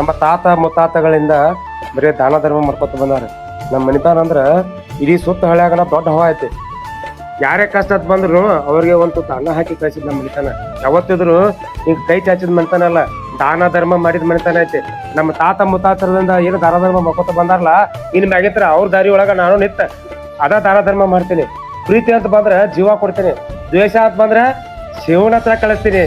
ನಮ್ಮ ತಾತ ಮುತ್ತಾತಗಳಿಂದ ಬರೀ ದಾನ ಧರ್ಮ ಮಾಡ್ಕೊತ ಬಂದಾರ. ನಮ್ಮ ಮನಿತಾನ ಅಂದ್ರ ಇಡೀ ಸುತ್ತ ಹಳ್ಯಾಗನ ದೊಡ್ಡ ಹವಾ ಐತಿ. ಯಾರೇ ಕಷ್ಟ ಬಂದ್ರು ಅವ್ರಿಗೆ ಒಂದು ಅನ್ನ ಹಾಕಿ ಕಳಿಸಿದ್ ನಮ್ಮ ಮನಿತನ. ಯಾವತ್ತಿದ್ರು ಈಗ ಕೈ ಚಾಚಿದ ಮನಿತಾನಲ್ಲ, ದಾನ ಧರ್ಮ ಮಾಡಿದ ಮನಿತಾನ ಐತಿ. ನಮ್ಮ ತಾತ ಮುತ್ತಾತರದಿಂದ ಏನು ದಾನ ಧರ್ಮ ಮಾಡ್ಕೊತ ಬಂದಾರಲ್ಲ ಇನ್ ಮ್ಯಾಗಿತ್ರ ಅವ್ರ ದಾರಿ ಒಳಗ ನಾನು ನಿತ್ತ ಅದ ದಾನ ಧರ್ಮ ಮಾಡ್ತೀನಿ. ಪ್ರೀತಿ ಅಂತ ಬಂದ್ರೆ ಜೀವ ಕೊಡ್ತೀನಿ. ದ್ವೇಷ ಅಂತ ಬಂದ್ರೆ ಶಿವನ ಹತ್ರ ಕಳಿಸ್ತೀನಿ.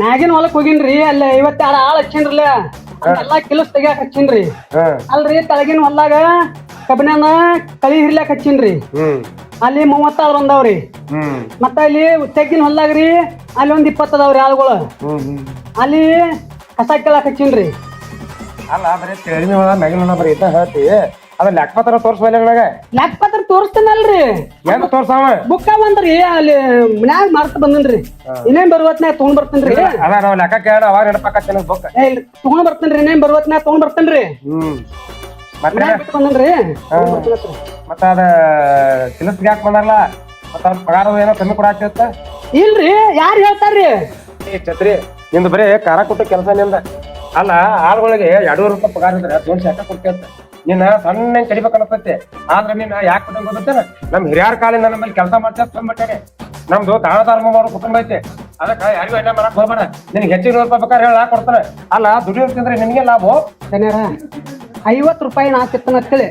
ಮ್ಯಾಗಿನ ಹೊಲಕ್ ಹೋಗಿನ್ರಿ ಅಲ್ಲ ಐವತ್ತೆರಡು ಆಳ್ ಹಚ್ಚಿನ್ರಲ್ಲ ಎಲ್ಲಾ ಕಿಲಸ್ ತೆಗಿಯಾಕ ಹಚ್ಚಿನ್ರಿ. ಅಲ್ರಿ ತಳಗಿನ ಹೊಲ್ದಾಗ ಕಬ್ಬಿನ ಕಳಿ ಹಿರ್ಲಾಕ್ ಹಚ್ಚಿನ್ರಿ. ಅಲ್ಲಿ ಮೂವತ್ತಾರು ಒಂದವ್ರಿ. ಮತ್ತ ಅಲ್ಲಿ ತೆಗ್ಗಿನ ಹೊಲ್ದಾಗ್ರಿ ಅಲ್ಲಿ ಒಂದ್ ಇಪ್ಪತ್ತು ಅದಾವ್ರಿ ಆಳುಗಳು. ಅಲ್ಲಿ ಕಸ ಕೇಳಾಕ ಹಚ್ಚಿನ್ರಿ. ಅಲ್ಲ ಬರೀ ಮ್ಯಾಗಿನ ಹೊಲ ಬರೀ ಹೇಳ್ತಿ. ಅದ ಲೆಕ್ಕಪತ್ರ ತೋರ್ಸ್ಬಲ್ಲ ನನಗ ಲೆಕ್ಕಪತ್ರ ತೋರಿಸ್ತೇನಲ್ರಿ. ಏನ್ ತೋರ್ಸಾವ ಬುಕ್ಕ ಬಂದ್ರಿ ಅಲ್ಲಿ ಮನ್ಯಾಗ ಮಾರ್ತ ಬಂದನ್ರಿ ಇನ್ನೇನ್ ಬರುವತ್ನ್ಯಾಗ ತಗೊಂಡ್ ಬರ್ತೇನ್ರಿ? ಅದ ನಾವ್ ಲೆಕ್ಕ ಕೇಳ ಅವಾಗ ನೆನಪಾಕತ್ತೆ ಬುಕ್ ಇಲ್ರಿ, ತಗೊಂಡ್ ಬರ್ತೇನ್ರಿ ಇನ್ನೇನ್ ಬರುವತ್ನಾಗ ತಗೊಂಡ್ ಬರ್ತೇನ್ರಿ. ಹ್ಮ್. ಮತ್ತೆ? ಬಂದನ್ರಿ. ಮತ್ತ ಅದ ಕೆಲಸ ಯಾಕೆ ಬಂದಾರಲ್ಲ? ಮತ್ತ ಅವ್ರ ಪಗಾರ ಏನೋ ಕಮ್ಮಿ ಕೊಡಾಕತ್ತ ಇಲ್ರಿ ಯಾರು ಹೇಳ್ತಾರ್ರಿ? ಛತ್ರಿ ನಿಂದ ಬರೀ ಕಾರ ಕೊಟ್ಟ ಕೆಲಸ ನಿಂದ. ಅಲ್ಲ ಆಳ್ಗೊಳಗೆ ಎರಡೂವರೆ ರೂಪಾಯಿ ಪಗಾರ ಇದ್ರೆ ದೋನ್ ಶಾಖ ಕೊಡ್ತೇತ ನಿನ್ನ ಸಣ್ಣ ಕಡಿಬೇಕನ್ನತ್ತೆ ಆದ್ರೆ ನೀನ್ ಯಾಕೆ ಕುಟುಂಬ ಗೊತ್ತೇನ ನಮ್ ಹಿರಿಯರ ಕಾಲಿಂದ ನಮ್ಮಲ್ಲಿ ಕೆಲಸ ಮಾಡ್ತಾ ತಂದ್ಬಿಟ್ಟೇನೆ ನಮ್ದು ದಾನ ಧರ್ಮ ಮಾಡೋ ಕುಟುಂಬ ಐತೆ ಅದಕ್ಕ ಯಾರಿಗೂ ಎಣ್ಣೆ ಮಾಡಕ್ ಹೋಗ್ಬೇಡ. ನಿನ್ಗೆ ಹೆಚ್ಚಿನ ನೂರು ರೂಪಾಯಿ ಬೇಕಾದ್ರೆ ಹೇಳ ಕೊಡ್ತಾನೆ. ಅಲ್ಲ ದುಡಿಯೋದ್ ನಿನ್ಗೆ ಲಾಭ? ಐವತ್ತು ರೂಪಾಯಿ ನಾ ತಿತ್ತನ ಅಂತೇಳಿ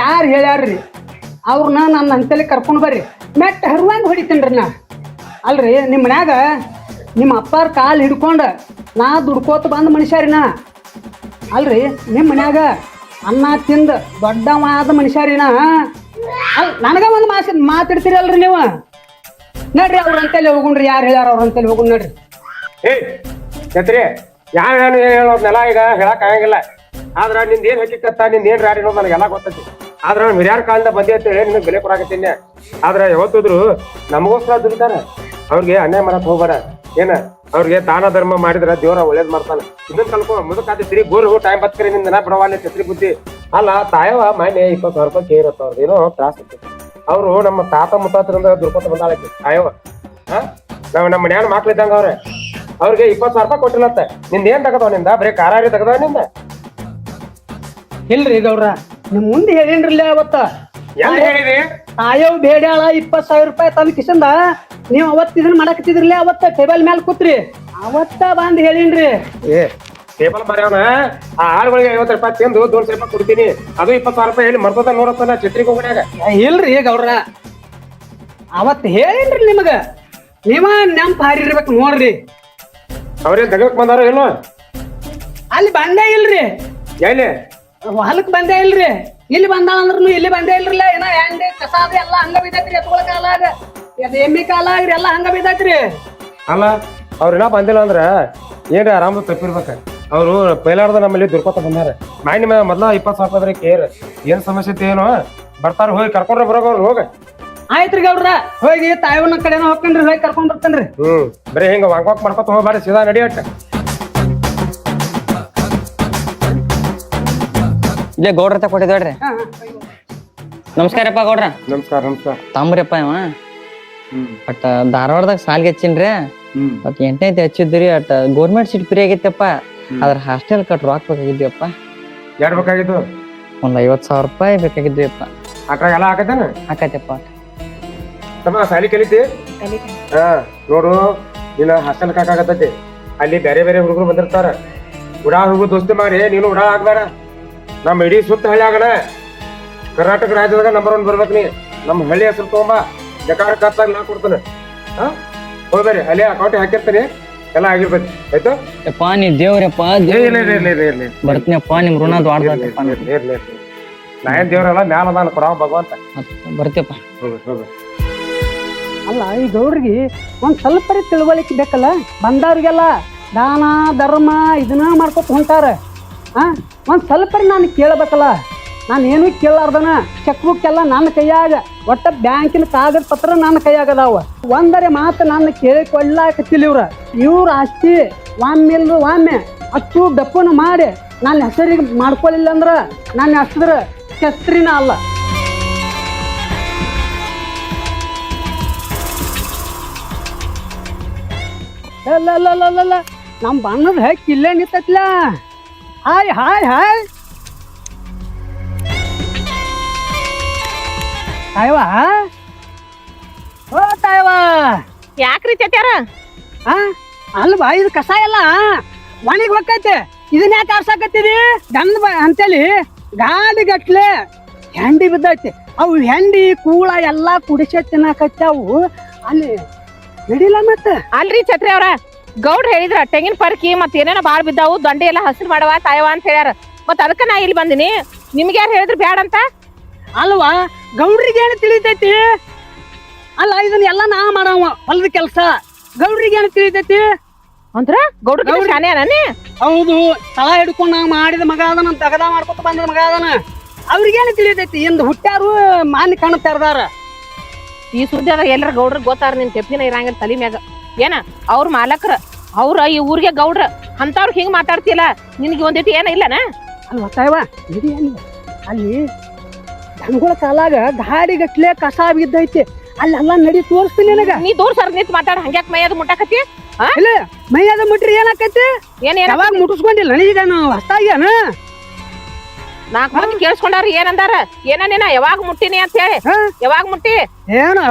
ಯಾರು ಹೇಳ್ಯಾರ್ರಿ? ಅವ್ರನ್ನ ನನ್ನ ಅಂತಲ್ಲಿ ಕರ್ಕೊಂಡು ಬರ್ರಿ. ಮೆಟ್ಟ ಹರುವಂಗ ಹೊಡಿತೀನ್ರಿ ನಾ. ಅಲ್ರಿ ನಿಮ್ಮ ಮನ್ಯಾಗ ನಿಮ್ಮ ಅಪ್ಪಾರ ಕಾಲು ಹಿಡ್ಕೊಂಡು ನಾ ದುಡ್ಕೋತ ಬಂದ ಮನುಷ್ಯರಿ ನಾ. ಅಲ್ರಿ ನಿಮ್ಮ ಮನ್ಯಾಗ ಅನ್ನ ತಿಂದ ದೊಡ್ಡವಾದ ಮನುಷ್ಯರಿನ. ನಾ ಅಲ್, ನನಗ ಒಂದು ಮಾಸ ಮಾತಾಡ್ತೀರಿ ಅಲ್ರಿ ನೀವು? ನಡ್ರಿ ಅವ್ರ ಅಂತೇಳಿ ಹೋಗುಣ್ರಿ, ಯಾರು ಹೇಳ್ಯಾರ ಅವ್ರ ಅಂತೇಳಿ ಹೋಗುಣ್ ನಡ್ರಿ. ಏ, ಛತ್ರಿ, ಯಾರು ಏನು ನೆಲ ಈಗ ಹೇಳಕ್ ಆಗಂಗಿಲ್ಲ. ಆದ್ರ ನಿಂದ ಏನ್ ಹಕ್ಕಿಕತ್ತ ನಿಂದ ಏನ್ ರಾಡಿ ಅನ್ನೋದು ನನಗೆಲ್ಲ ಗೊತ್ತೈತಿ. ಆದ್ರ ನಾನು ಹಿರಿಯರ ಕಾಲದಿಂದ ಬಂದಿ ಅಂತ ಹೇಳಿ ನಿನಗೆ ಬೆಲೆ ಕೊಡಾಕತ್ತೀನಿ ಆದ್ರ ಯಾವತ್ತಿದ್ರು ನಮಗೋಸ್ಕರ ದುಡಿತಾರ. ಅವ್ರಿಗೆ ಅನ್ಯಾಯ ಮಾಡಕ್ ಹೋಗ್ಬೇಡ. ಏನ? ಅವ್ರಿಗೆ ದಾನ ಧರ್ಮ ಮಾಡಿದ್ರೆ ದೇವ್ರ ಒಳ್ಳೇದ್ ಮಾಡ್ತಾನೆ. ಇದನ್ನ ಕಲ್ಕೊ ಮುದುಕಾತಿ ತಿರಿ ಗೋರು ಟೈಮ್ ಬತ್ಕರಿ ನಿಂದ ಬಿಡವಾಲೆ ಛತ್ರಿ ಬುದ್ಧಿ. ಅಲ್ಲ ತಾಯವ ಮಾನ್ಯ ಇಪ್ಪತ್ತು ಸಾವಿರ ರೂಪಾಯಿ ಕೇರತ್ತ ಅವ್ರದ್ದು ಏನೋ ತ್ರಾಸ ಅವರು ನಮ್ಮ ತಾತ ಮುತ್ತಾತರಿಂದ ದುರ್ಕೋತ ಬಂದಾಳಕ್ಕೆ ತಾಯವ ಹಾ? ನಾವ್ ನಮ್ಮ ಮನ್ಯಾನ ಮಕ್ಳಿದ್ದಂಗ ಅವ್ರೆ. ಅವ್ರಿಗೆ ಇಪ್ಪತ್ತು ಸಾವಿರ ರೂಪಾಯಿ ಕೊಟ್ಟಿಲ್ಲತ್ತೆ. ನಿಂದ ಏನ್ ತಗದವ ನಿಂದ? ಬರೀ ಕಾರಾರಿ ತಗದವ ನಿಂದ? ಇಲ್ರಿ ಗೌರ ನಿಮ್ ಮುಂದೆ ಹೇಳಿನ್ರಲ್ಲ ಅವತ್ತ. ಹೇಳಿದ್ರಿ ಹೇಳಿರಿ ತಾಯವ್ ಬೇಡ್ಯಾಳ ಇಪ್ಪತ್ ಸಾವಿರ ರೂಪಾಯಿ ತಂದ ಕಿಶಂದ. ನೀವ್ ಅವತ್ ಇದನ್ನ ಮಾಡಕತ್ತಿದ್ರಲ್ಲ ಅವತ್ತ ಟೇಬಲ್ ಮ್ಯಾಲ ಕೂತ್ರಿ. ಅವತ್ತ ಬಂದ್ ಹೇಳಿನ್ರಿ. ಏ ಟೇಬಲ್ ಮರ್ಯಾವನ ಆ ಆಳುಗಳಿಗೆ ಐವತ್ತು ರೂಪಾಯಿ ತಿಂದು ದೂರ ರೂಪಾಯಿ ಕೊಡ್ತೀನಿ. ಅದು ಇಪ್ಪತ್ತು ಸಾವಿರ ರೂಪಾಯಿ ಹೇಳಿ ಮರ್ತದ ನೋಡತ್ತ ಚಿತ್ರಿಗೆ ಹೋಗ್ಯಾಗ ಇಲ್ರಿ ಗೌಡ್ರ ಅವತ್ ಹೇಳಿನ್ರಿ ನಿಮಗ. ನೀವ ನೆಂಪ್ ಹಾರಿರ್ಬೇಕು ನೋಡ್ರಿ. ಅವ್ರೇನ್ ತೆಗಕ್ ಬಂದಾರ ಏನೋ ಅಲ್ಲಿ ಬಂದೇ ಇಲ್ರಿ. ಎಲ್ಲಿ? ಹೊಲಕ್ ಬಂದೇ ಇಲ್ರಿ. ಇಲ್ಲಿ ಬಂದಾಳ ಅಂದ್ರೂ ಇಲ್ಲಿ ಬಂದೇ ಇಲ್ರಲ್ಲ ಏನ ಹೆಂಗೆ ಕಸ ಅದ ಎಲ್ಲ ಹಂಗ ಬಿದ್ದೈತ್ರಿ ಎತ್ಕೊಳ ಕಾಲಾಗ. ಅದ್ ಎಮ್ಮಿ ಕಾಲಾಗ್ರಿ ಎಲ್ಲ ಹಂಗ ಬಿದ್ದೈತ್ರಿ. ಅಲ್ಲ ಏನೋ ಬಂದಿಲ್ಲ ಅಂದ್ರ ಏನ್ರಿ ಆರಾಮ ತಪ್ಪಿರ್ಬೇಕ? ಅವರು ಪೈಲಾರ್ದ ನಮ್ಮಲ್ಲಿ ದುರ್ಕೋತ ಬಂದಾರ. ನಾಯಿ ನಿಮ್ಮ ಮೊದ್ಲ ಇಪ್ಪತ್ತು ಸಾವಿರ ರೂಪಾಯಿ ಕೇರ್. ಏನ್ ಸಮಸ್ಯೆ ಐತಿ ಏನೋ? ಬರ್ತಾರ ಹೋಗಿ ಕರ್ಕೊಂಡ್ರೆ ಬರೋಗ ಹೋಗ. ಆಯ್ತ್ರಿ ಗೌಡ್ರ ಹೋಗಿ ತಾಯವನ ಕಡೆನ ಹೋಗ್ತೇನ್ರಿ ಹೋಗಿ ಕರ್ಕೊಂಡ್ ಬರ್ತೇನ್ರಿ. ಹ್ಮ್ ಬರೀ ಹಿಂಗ ವಾಕ್ ವಾಕ್ ಮಾಡ್ಕೊತ ಹೋಗ್ಬಾರ್ರಿ ಸೀದಾ ನಡಿಯಟ್ಟ. ಇಲ್ಲೇ ಗೌಡ್ರ ಹತ್ರ ಕೊಟ್ಟಿದ್ದೇಳ್ರಿ ಹಾ, ನಮಸ್ಕಾರಪ್ಪ ಗೌಡ್ರ. ನಮಸ್ಕಾರ ನಮಸ್ಕಾರ. ತಾಮ್ರಪ್ಪ ಇವ. ಬಟ್ ಧಾರವಾಡದಾಗ ಸಾಲ್ಗೆ ಹಚ್ಚಿನ್ರಿ ಬಟ್ ಎಂಟನೇತಿ ಹಚ್ಚಿದ್ರಿ ಅಟ್ ಗೌರ್ಮೆಂಟ್ ಸೀಟ್ ಫ್ರೀ ಆಗೈತಪ್ಪ ಅದ್ರ ಹಾಸ್ಟೆಲ್ ಕಟ್ ರೊಕ್ಕ ಬೇಕಾಗಿದ್ವಿಪ್ಪ ಯಾರು ಬೇಕಾಗಿದ್ದು ಒಂದ್ ಐವತ್ ಸಾವಿರ ರೂಪಾಯಿ ಬೇಕಾಗಿದ್ವಿಯಪ್ಪ. ಅಟ್ರಾಗ ಎಲ್ಲ ಹಾಕತ್ತೇನ? ಹಾಕತ್ತಪ್ಪ. ತಮ್ಮ ಸಾಲಿ ಕಲಿತಿ? ಹಾ ನೋಡು ನೀನು ಹಾಸ್ಟೆಲ್ ಕಾಕಾಗತ್ತೈತಿ ಅಲ್ಲಿ ಬೇರೆ ಬೇರೆ ಹುಡುಗರು ಬಂದಿರ್ತಾರ. ಉಡಾ ಹುಡುಗ ದೋಸ್ತಿ ಮಾಡಿ ನೀನು ಉಡಾ ಆಗ್ಬೇಡ. ನಮ್ಮ ಇಡೀ ಸುತ್ತ ಹಳ್ಳಿ ಆಗಣ ಕರ್ನಾಟಕ ರಾಜ್ಯದಾಗ ನಂಬರ್ ಒನ್ ಬರ್ಬೇಕು ನೀ. ನಮ್ಮ ಹಳ್ಳಿ ಹೆಸರು ತಗೊಂಬ. ಜಕಾರ ಖರ್ಚಾಗಿ ನಾ ಕೊಡ್ತಾನೆ. ಹಾ? ಹೋಗ್ಬೇರಿ ಅಲ್ಲಿ ಅಕೌಂಟ್ ಹಾಕಿರ್ತೀನಿ. ಎಲ್ಲ ಆಗಿರ್ಬೇಕು. ಆಯ್ತು? ಯಪ್ಪ ನೀ ದೇವ್ರಪ್ಪ ಬರ್ತೀನಪ್ಪ ನಿಮ್ ಋಣ ದ್ವಾಡ್ದಪ್ಪ. ನಾ ಏನ್ ದೇವ್ರಲ್ಲ ಮ್ಯಾಲ ನಾನು ಕೊಡವ ಭಗವಂತ. ಬರ್ತೀಯಪ್ಪ. ಅಲ್ಲ ಈ ಗೌಡ್ರಿಗೆ ಒಂದ್ ಸ್ವಲ್ಪ ತಿಳುವಳಿಕೆ ಬೇಕಲ್ಲ? ಬಂದವ್ರಿಗೆಲ್ಲ ದಾನ ಧರ್ಮ ಇದನ್ನ ಮಾಡ್ಕೊತ ಹೊಂಟಾರ. ಹಾಂ ಒಂದು ಸ್ವಲ್ಪ ನಾನು ಕೇಳಬೇಕಲ್ಲ. ನಾನು ಏನೂ ಕೇಳಾರ್ದನ ಚೆಕ್ ಬುಕ್ ಎಲ್ಲ ನನ್ನ ಕೈಯಾಗ. ಒಟ್ಟ ಬ್ಯಾಂಕಿನ ಕಾಗದ ಪತ್ರ ನನ್ನ ಕೈಯಾಗ ಅದಾವ. ಒಂದರೆ ಮಾತು ನನ್ನ ಕೇಳಿಕೊಳ್ಳಾಕತ್ತಿಲ್ಲ ಇವ್ರ. ಇವ್ರ ಆಸ್ತಿ ಒಮ್ಮೆ ಒಮ್ಮೆ. ಅಷ್ಟು ದಪ್ಪನ ಮಾಡಿ ನನ್ನ ಹೆಸರಿಗೆ ಮಾಡ್ಕೊಳ್ಳಿಲ್ಲ ಅಂದ್ರೆ ನನ್ನ ಹೆಸರು ಶಸ್ತ್ರಿನ ಅಲ್ಲ. ಅಲ್ಲ ನಮ್ಮ ಬಣ್ಣದ ಹಕ್ಕಿ ಇಲ್ಲೇ ಹಾಯ್ ಹಾಯ್ ಹಾಯ್ ತಾಯವಾ ಓ ತಾಯವಾ ಯಾಕ್ರಿ ಚಟ್ಯಾರ? ಆ ಅಲ್ವಾ? ಇದು ಕಸ ಎಲ್ಲ ಒಣಗಿ ಹೋಗೈತೆ ಇದನ್ನ ಯಾಕೆ ಆರ್ಸಾಕತ್ತೀರಿ? ಗಂಧ ಅಂತೇಳಿ ಗಾಡಿ ಗಟ್ಲೆ ಹೆಂಡಿ ಬಿದ್ದೈತಿ. ಅವು ಹೆಂಡಿ ಕೂಳ ಎಲ್ಲಾ ಕುಡಿಸ ತಿನ್ನಾಕತ್ತಾವು. ಅಲ್ಲಿ ನಡಿಲ್ಲ ಮತ್ತೆ? ಅಲ್ರಿ ಛತ್ರಿ ಅವ್ರ. ಗೌಡ್ರ ಹೇಳಿದ್ರ ತೆಂಗಿನ ಪರ್ಕಿ ಮತ್ ಏನೇನೋ ಬಾಳ್ ಬಿದ್ದಾವು ದಂಡೆ ಎಲ್ಲ ಹಸಿರು ಮಾಡವ ತಾಯವ ಅಂತ ಹೇಳ್ಯಾರ. ಮತ್ ಅದಕ್ಕ ನಾ ಇಲ್ಲಿ ಬಂದಿನಿ. ನಿಮ್ಗೆ ಯಾರು ಹೇಳಿದ್ರು ಬ್ಯಾಡ ಅಂತ? ಅಲ್ವಾ? ಗೌಡ್ರಿಗೆ ಏನು ತಿಳಿತೈತಿ? ಅಲ್ಲ ಇದನ್ನ ಎಲ್ಲ ನಾ ಮಾಡವ ಹೊಲದ ಕೆಲಸ. ಗೌಡ್ರಿಗೆ ಏನು ತಿಳಿತೈತಿ? ಅಂದ್ರ ಗೌಡ್ರ ಗೌಡ್ರ- ಶಾನೆ ಹೌದು ತಳ ಹಿಡ್ಕೊಂಡು ನಾ ಮಾಡಿದ ಮಗ ಅದನ ತಗದ ಮಾಡ್ಕೊತ ಬಂದ ಮಗ ಅದನ. ಅವ್ರಿಗೇನು ತಿಳಿತೈತಿ? ಇಂದ ಹುಟ್ಟಾರು ಮಾನಿ ಕಣ್ಣು ತೆರೆದಾರ. ಈ ಸುದ್ದಿ ಅದ ಎಲ್ಲರ ಗೌಡ್ರಿಗೆ ಗೊತ್ತಾರ ನಿನ್ ತೆಪ್ಪಿನ ಇರಂಗ ತಲಿ ಮ್ಯಾಗ. ಏನ? ಅವ್ರ ಮಾಲಕ್ರ ಅವ್ರ ಈ ಊರಿಗೆ ಗೌಡ್ರ ಅಂತವ್ರ ಹಿಂಗ್ ಮಾತಾಡ್ತಿಲ್ಲ ನಿನ್ಗೆ ಒಂದಿಟ್ಟು ಏನ ಇಲ್ಲನ? ಅಲ್ಲಿ ಗೊತ್ತಾಯವ ಅಲ್ಲಿ. ಅಲ್ಲಿ ದನಗಳ ಕಾಲಾಗ ಗಾಡಿ ಗಟ್ಲೆ ಕಸ ಬಿದ್ದೈತಿ. ಅಲ್ಲೆಲ್ಲ ನಡಿ ತೋರಿಸ್ತೀನಿ ನಿನಗ. ನೀ ದೂರ ಸರ್ ಮಾತಾಡ ಮಾತಾಡ ಹಂಗ್ಯಾಕ್ ಮೈಯದ ಮುಟ್ಟಾಕತಿ ಇಲ್ಲ ಮೈಯಾದ ಮುಟ್ರಿ ಏನಾಕೈತಿ ಏನ್ ಏನ ಯಾವಾಗ ಮುಟ್ಟಿಸ್ಕೊಂಡಿಲ್ಲ ನನಗೀಗ ಹೊಸ್ತಾಗ್ಯಾನ? ನಾಲ್ಕು ಮಂದಿ ಕೇಳಿಸ್ಕೊಂಡಾರ ಏನಂದಾರ? ಏನೇನ ಯಾವಾಗ ಮುಟ್ಟಿನಿ ಅಂತ ಹೇಳಿ? ಯಾವಾಗ ಮುಟ್ಟಿ? ಏನು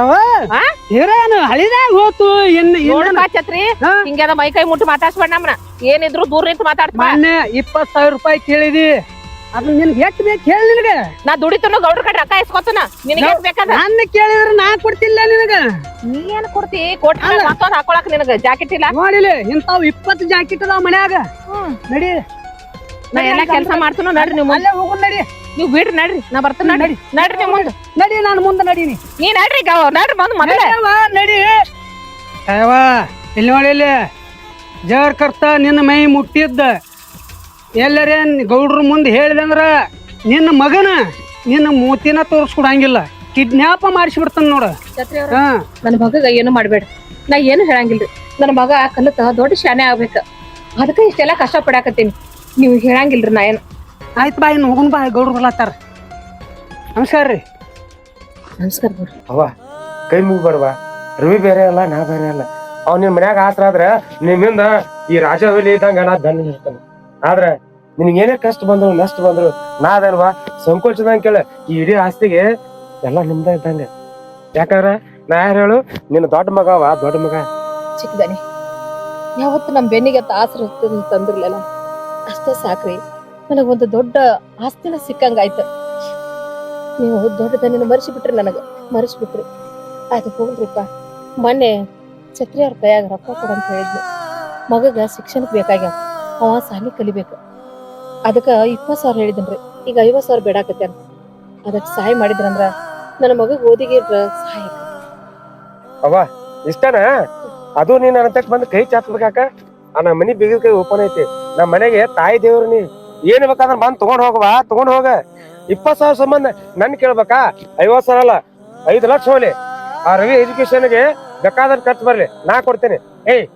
ಆ? ಹಿರೇನು ಹಳಿದಾಗ ಹೋತು ಇನ್ನು ಛತ್ರಿ ಹಿಂಗ ಹಿಂಗ್ಯಾದ ಮೈ ಕೈ ಮುಟ್ಟಿ ಮಾತಾಡ್ಸ್ಬೇಡ ನಮ್ನ. ಏನಿದ್ರು ದೂರ ನಿಂತು ಮಾತಾಡ್ತಾ ಮೊನ್ನೆ ಇಪ್ಪತ್ ಸಾವಿರ ರೂಪಾಯಿ ಕೇಳಿದಿ. ಅದನ್ನ ನಿನ್ಗೆ ಎಷ್ಟು ಬೇಕು ಹೇಳಿ ನಿನಗೆ? ನಾ ದುಡಿತನು ಗೌಡ್ರ ಕಡೆ ರೊಕ್ಕ ಇಸ್ಕೊತನ ನಿನಗೆ ಎಷ್ಟ್ ಬೇಕಾದ ನನ್ನ ಕೇಳಿದ್ರೆ ನಾ ಕೊಡ್ತಿಲ್ಲ ನಿನಗ? ನೀ ಏನ್ ಕೊಡ್ತಿ? ಕೋಟ್ ಅಲ್ಲ. ಮತ್ತೊಂದ್ ಹಾಕೊಳಕ್ ನಿನಗ ಜಾಕೆಟ್ ಇಲ್ಲ? ನೋಡಿಲಿ ಇಂತಾವ್ ಇಪ್ಪತ್ತು ಜಾಕೆಟ್ ಅದಾವ ಮನ್ಯಾಗ. ನಡಿ. ನಾ ಎಲ್ಲಾ ಕೆಲಸ ಮಾಡ್ತನು ನಡ್ರಿ ನೀವು ಅಲ್ಲೇ ಹೋಗು ನಡಿ. ನೀವು ಬಿಡ್ರಿ ನಡ್ರಿ ನಾ ಬರ್ತೇನೆ ನಡ್ರಿ. ನಡ್ರಿ ನೀವು ಮುಂದೆ ನಡಿ ನಾನು ಮುಂದೆ ನಡೀನಿ. ನೀ ನಡ್ರಿ ಗೌ- ನಡ್ರಿ ಬಂದು ಮೊದಲೇ. ನಡಿ ಅಯ್ಯವ ಇಲ್ಲಿ ನೋಡಿ ಇಲ್ಲಿ. ಜರ್ ಕರ್ತ ನಿನ್ನ ಮೈ ಮುಟ್ಟಿದ್ದ. ಎಲ್ಲರೇ ಗೌಡ್ರ ಮುಂದೆ ಹೇಳಿದಂದ್ರ ನಿನ್ನ ಮಗನ ನಿನ್ನ ಮೂತಿನ ತೋರಿಸ್ಕೊಡಂಗಿಲ್ಲ. ಕಿಡ್ನ್ಯಾಪ ಮಾಡಿಸ್ಬಿಡ್ತಾನ ನೋಡ. ಹಾ. ನನ್ನ ಮಗಗ ಏನು ಮಾಡ್ಬೇಡ. ನಾ ಏನು ಹೇಳಂಗಿಲ್ರಿ. ನನ್ನ ಮಗ ಕಲಿತ ದೊಡ್ಡ ಶಾನೆ ಆಗ್ಬೇಕು. ಅದಕ್ಕೆ ಇಷ್ಟೆಲ್ಲ ಕಷ್ಟ ಪಡಾಕತ್ತೀನಿ ನೀವು ಹೇಳಂಗಿಲ್ರಿ ನಾ ಏನು ಆಯ್ತು ಬಾ ಇನ್ನು ಹೋಗುನ್ ಬಾ ಗೌಡ್ರು ಬರ್ಲತ್ತಾರ. ನಮಸ್ಕಾರ ರೀ. ನಮಸ್ಕಾರ ಗೌಡ್ರ. ಅವ್ವ ಕೈ ಬರ್ವಾ ರವಿ ಬೇರೆ ಅಲ್ಲ ನಾ ಬೇರೆ ಅಲ್ಲ. ಅವ್ ನಿನ್ ಮನ್ಯಾಗ ಆಸರ ಆದ್ರ ನಿಮ್ಮಿಂದ ಈ ರಾಜಾವಲಿ ಇದ್ದಂಗ ನಾ ಬೆನ್ನ ಇರ್ತಾನೆ ಆದ್ರ ನಿನ್ಗೆ ಏನೇ ಕಷ್ಟ ಬಂದ್ರು ನಷ್ಟ ಬಂದ್ರು ನಾ ಅದಲ್ವಾ? ಸಂಕೋಚದಂಗ ಕೇಳ. ಈ ಇಡೀ ಆಸ್ತಿಗೆ ಎಲ್ಲ ನಿಮ್ದ ಇದ್ದಂಗ. ಯಾಕಂದ್ರ ನಾ ಯಾರು ಹೇಳು ನಿನ್ನ ದೊಡ್ಡ ಮಗ ಅವ ದೊಡ್ಡ ಮಗ. ಚಿಕ್ಕದನಿ. ಯಾವತ್ತು ನಮ್ಮ ಬೆನ್ನಿಗೆ ಆಸರ ತಂದಿರ್ಲಿಲ್ಲ. ಅಷ್ಟೇ ಸಾಕ್ರಿ. ನನಗೊಂದು ದೊಡ್ಡ ಆಸ್ತಿನ ಸಿಕ್ಕಂಗಾಯ್ತು. ನೀವು ದೊಡ್ಡ ದನಿನ ಮರೆಸಿಬಿಟ್ರಿ ನನಗ, ಮರೆಸಿಬಿಟ್ರಿ. ಆಯ್ತು ಹೋಗ್ರಿಪ್ಪ ಮೊನ್ನೆ ಛತ್ರಿ ಅವ್ರ ಕೈಯಾಗ ರೊಕ್ಕ ಕೊಡಂತ ಹೇಳಿದ್ನು ಮಗಗ ಶಿಕ್ಷಣಕ್ಕೆ ಬೇಕಾಗ್ಯಾವ. ಅವ ಸಾಲಿ ಕಲಿಬೇಕು. ಅದಕ್ಕ ಇಪ್ಪತ್ತು ಸಾವಿರ ಹೇಳಿದನ್ರಿ. ಈಗ ಐವತ್ತು ಸಾವಿರ ಬೇಡಾಕತ್ಯಾನ ಅದಕ್ಕೆ ಸಹಾಯ ಮಾಡಿದ್ರಂದ್ರ ನನ್ನ ಮಗ ಓದಿಗೆ ಸಹಾಯ. ಅವ ಇಷ್ಟನಾ? ಅದು ನೀನ್ ನನ್ನ ಬಂದು ಕೈ ಚಾಚ್ಬೇಕಾಕ ಆ ನಮ್ಮ ಮನಿ ಬಿಗಿದ ಕೈ ಓಪನ್ ಐತಿ. ನಮ್ಮ ಮನೆಗೆ ತಾಯಿ ದೇವ್ರ ನೀ, ಏನ್ ಬೇಕಾದ್ರೆ ಬಂದ್ ತಗೊಂಡ್ ಹೋಗವಾ, ತಗೊಂಡ್ ಹೋಗ. ಇಪ್ಪತ್ ಸಾವಿರ ಸಂಬಂಧ ನನ್ ಕೇಳ್ಬೇಕಾ? ಐವತ್ ಸಾವಿರ ಅಲ್ಲ, ಐದು ಲಕ್ಷ ಹೋಗ್ಲಿ ಆ ರವಿ ಎಜುಕೇಶನ್ಗೆ ಬೇಕಾದ್ರೆ ಖರ್ಚು ಬರ್ಲಿ, ನಾ ಕೊಡ್ತೇನೆ. ಏಯ್,